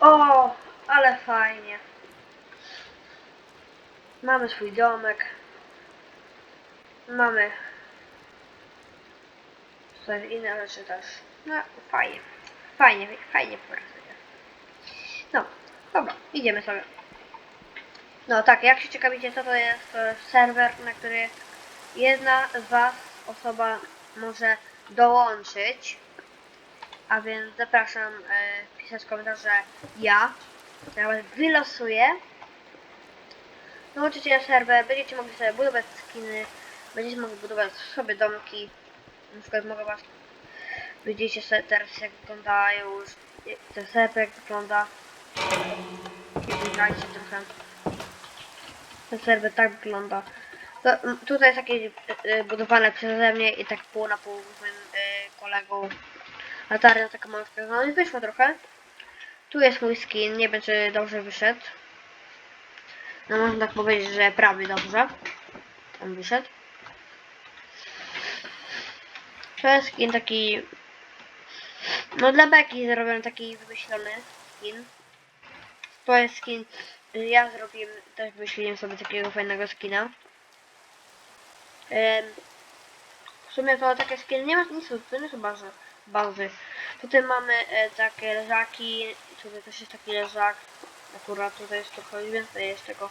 O, ale fajnie. Mamy swój domek. Mamy tutaj inne rzeczy też. No, fajnie. Fajnie, fajnie pokazuje. No, dobra, idziemy sobie. No tak, jak się ciekawicie, co to jest, to jest serwer, na który jedna z Was osoba może dołączyć. A więc zapraszam e, pisać komentarz, że ja nawet wylosuję. Dołączycie na serwer, będziecie mogli sobie budować skiny, będziecie mogli budować sobie domki. Na przykład mogę was widzicie sobie teraz jak wyglądają już ten serwer jak wygląda. Witajcie trochę. Ten serwer tak wygląda. To, tutaj jest takie y, y, budowane przeze mnie i tak pół na pół z moim y, kolegą. Latarnia taka małska, no i wyszła trochę. Tu jest mój skin, nie wiem czy dobrze wyszedł. No można tak powiedzieć, że prawie dobrze. On wyszedł. To jest skin taki... No dla beki zrobiony taki wymyślony skin. To jest skin... Ja zrobiłem, też wymyśliłem sobie takiego fajnego skina. W sumie to takie skiny nie ma nic nie chyba, że bazy. Tutaj mamy e, takie leżaki, tutaj też jest taki leżak. Akurat tutaj jest trochę więcej jest tego.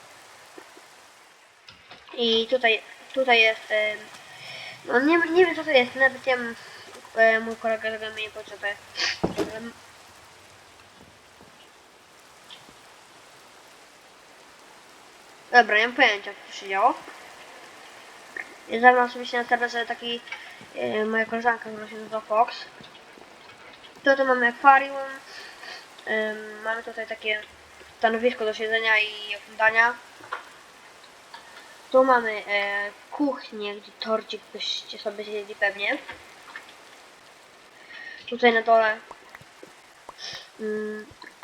I tutaj, tutaj jest, e, no nie, nie wiem co to jest, nawet wiem, e, mój kolega tego mnie nie powiedział, Dobra, nie mam pojęcia co się działo. Ze mną oczywiście na serwerze taki e, moja koleżanka, która się nazywa Fox. Tutaj mamy akwarium. Mamy tutaj takie stanowisko do siedzenia i oglądania. Tu mamy e, kuchnię, gdzie torcik byście sobie zjedli pewnie. Tutaj na dole.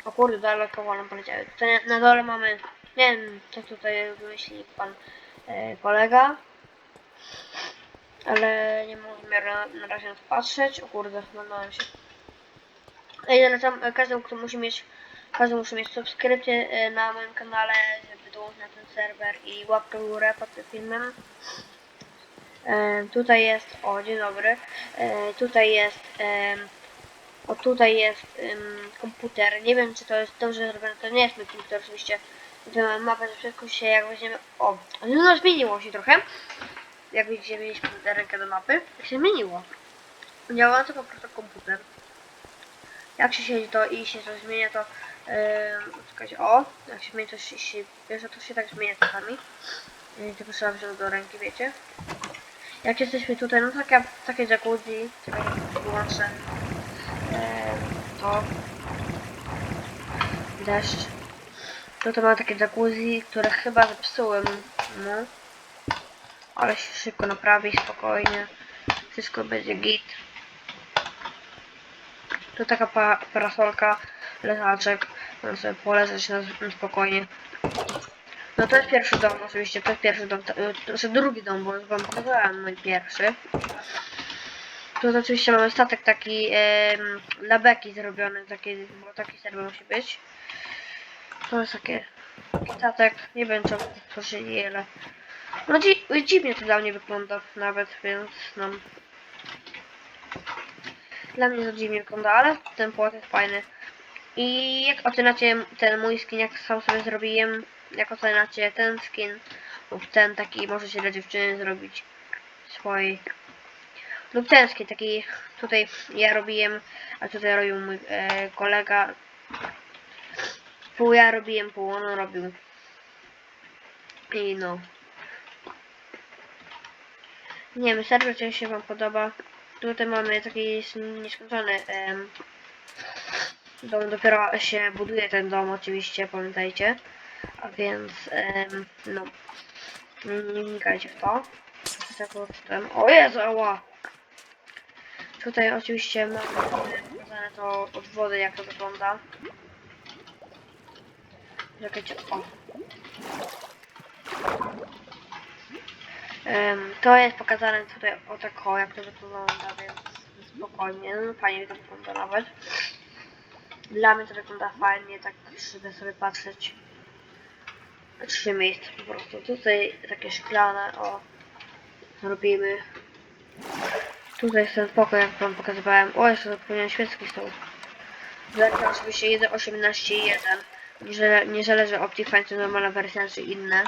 O kurde, daleko wolno poleciały. Tutaj na, dole mamy. Nie wiem, co tutaj wymyśli pan e, kolega. Ale nie zamiaru na, na razie na to patrzeć. O kurde, zglądałem się. E, każdemu, kto musi mieć, każdy musi mieć subskrypcję e, na moim kanale, żeby dołączyć na ten serwer i łapkę w górę pod tym filmem. E, tutaj jest, o dzień dobry, e, tutaj jest, e, o tutaj jest em, komputer, nie wiem czy to jest dobrze zrobione, to nie jest mój komputer oczywiście, mapę, że wszystko się jak weźmiemy, o, no zmieniło się trochę, jak widzicie mieliśmy rękę do mapy, tak się zmieniło, działający po prostu komputer jak się siedzi to i się coś zmienia to yy, czekajcie, o, jak się zmienia to się, się bierze to się tak zmienia czasami. Yy, tylko trzeba wziąć do ręki, wiecie. Jak jesteśmy tutaj, no takie, takie jacuzzi czekajcie, wyłączę yy, to deszcz. Tutaj mam takie jacuzzi, które chyba zepsułem no ale się szybko naprawi, spokojnie. Wszystko będzie git tu taka pa parasolka, leżaczek, można sobie poleżeć na, na spokojnie. No to jest pierwszy dom, oczywiście, to jest pierwszy dom, to, to jest drugi dom, bo już wam pokazałem mój pierwszy. Tu oczywiście mamy statek taki em, dla beki zrobiony, taki, bo taki serwer musi być. To jest takie taki statek, nie wiem co to się ale... No dzi dziwnie to dla mnie wygląda nawet, więc no... Dla mnie to dziwnie wygląda, ale ten płot jest fajny. I jak oceniacie ten mój skin, jak sam sobie zrobiłem, jak oceniacie ten skin lub ten taki, możecie dla dziewczyny zrobić swój lub ten skin taki tutaj ja robiłem, a tutaj robił mój e, kolega. Pół ja robiłem, pół on robił. I no. Nie wiem, serwer czy się wam podoba. Tutaj mamy taki nieskończony em, dom, dopiero się buduje ten dom oczywiście, pamiętajcie. A więc, em, no, nie wnikajcie w to. Tak o Jezu, ała! Tutaj oczywiście mamy pokazane to od wody, jak to wygląda. Czekajcie, o. Em, to jest pokazane tutaj o tak o, jak to wygląda, więc spokojnie, no fajnie to wygląda nawet. Dla mnie to wygląda fajnie, tak żeby sobie patrzeć. Trzy miejsca po prostu. Tutaj takie szklane, o. Robimy. Tutaj jest ten pokój, jak wam pokazywałem. O, jeszcze zapomniałem świecki stał. Zlecam oczywiście 1.18.1. Nie, nie zależy Optifine, to normalna wersja, czy inne.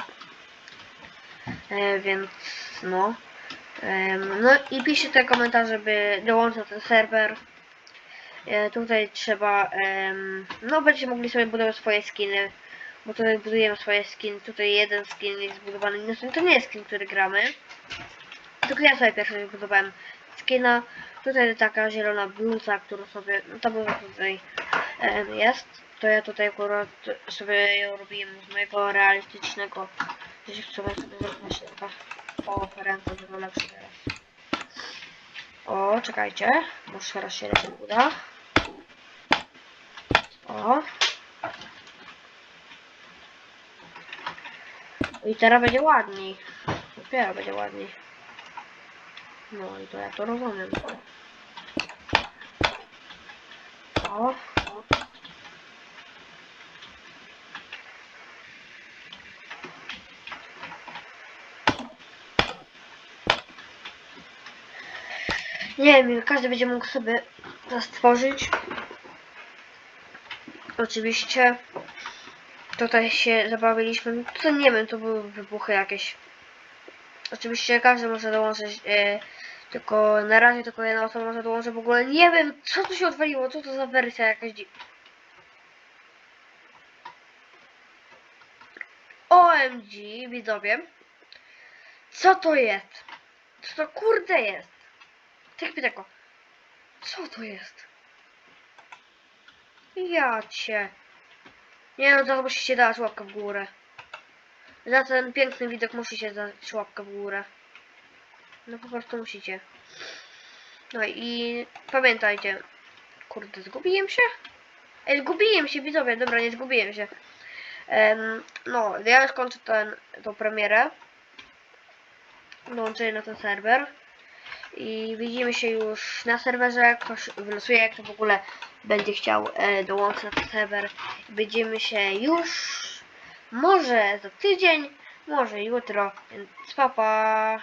E, więc no. No i piszcie te komentarze, by dołączyć na ten serwer. E, tutaj trzeba, no będziecie mogli sobie budować swoje skiny, bo tutaj budujemy swoje skiny, tutaj jeden skin jest zbudowany, no to nie jest skin, który gramy, tylko ja sobie pierwszy budowałem skina, tutaj taka zielona bluza, którą sobie, no ta bluza tutaj jest, to ja tutaj akurat sobie ją robiłem z mojego realistycznego, gdzieś w sobie zrobię się taka o, ręka żeby lepszy teraz. O, czekajcie, może teraz się lepiej uda. O. I teraz będzie ładniej. Dopiero będzie ładniej. No i to ja to rozumiem. O. o. Nie wiem, każdy będzie mógł sobie to stworzyć. Oczywiście tutaj się zabawiliśmy. To nie wiem, to były wybuchy jakieś. Oczywiście każdy może dołączyć. E, tylko na razie tylko jedna osoba może dołączyć. W ogóle nie wiem, co tu się odwaliło, co to za wersja jakaś. OMG, widzowie. Co to jest? Co to kurde jest? Tak pytako. Co to jest? Ja cię. Nie no, to musicie dać łapkę w górę. Za ten piękny widok musicie dać łapkę w górę. No po prostu musicie. No i pamiętajcie. Kurde, zgubiłem się? Ej, zgubiłem się, widzowie. Dobra, nie zgubiłem się. Em, no, ja już kończę ten, tą premierę. Dołączenie na ten serwer. I widzimy się już na serwerze, ktoś wylosuje, jak w ogóle będzie chciał e, dołączyć na ten serwer. Widzimy się już może za tydzień, może jutro, więc pa pa.